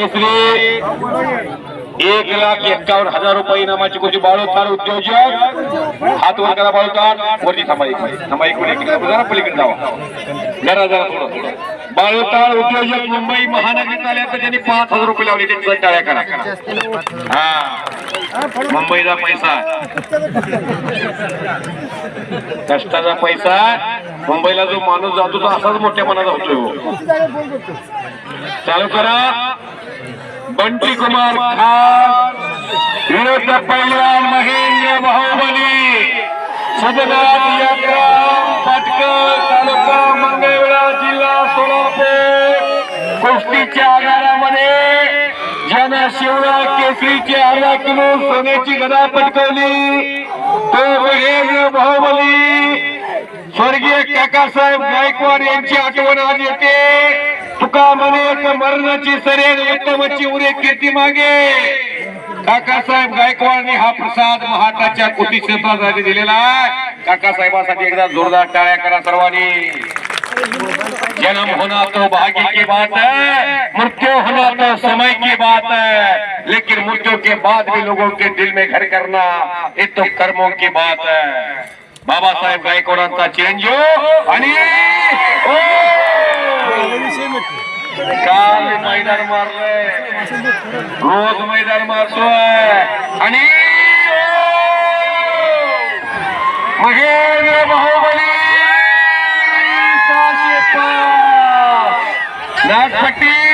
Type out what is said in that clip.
केसरी एक लाख एक्कावन्न हजार रुपये इनामाची कोची बाळोतार उद्योजक. हात वर करा बाळोतार वरती थांबा एक थांबा एक जरा पलीकडे जावा. जरा जरा थोडं बाळोतार उद्योजक मुंबई महानगरीत आले तर त्यांनी पाच हजार रुपये लावले त्यांचा टाळ्या करा. हा. मुंबईचा पैसा. कष्टाचा पैसा. मुंबईला जो माणूस जातो तो असाच मोठ्या मनाचा होतोय हो. चालू करा. बंटी कुमार खान विरुद्ध पैलवान महेंद्र बाहुबली. सदनाथ यात्रा पाटकर तालुका मंगळवेळा जिल्हा सोलापूर. कुस्तीच्या आगारामध्ये ज्यानं शिवराज केसरीची अर्धा किलो सोन्याची गदा पटकवली. तो महेंद्र बाहुबली. स्वर्गीय काकासाहेब गायकवाड यांची आठवण आज येते. काका म्हणे मरणाची सरेल उत्तमची उरे कीर्ती मागे. काकासाहेब गायकवाडने हा प्रसाद महाटाच्या कोटी क्षेत्रासाठी दिलेला आहे. काकासाहेबांसाठी एकदा जोरदार टाळ्या करा सर्वांनी. जन्म होना तो भाग्य की बात है मृत्यु होना तो समय की बात है लेकिन मृत्यु के बाद भी लोगों के दिल में घर करना ये तो कर्मों की बात है. बाबा साहेब गायकवाडांचा चिरंजीव आणि काल मैदान मारलंय. रोज मैदान मारतोय. आणि महेंद्र बाहुबली सहाशे नागपट्टी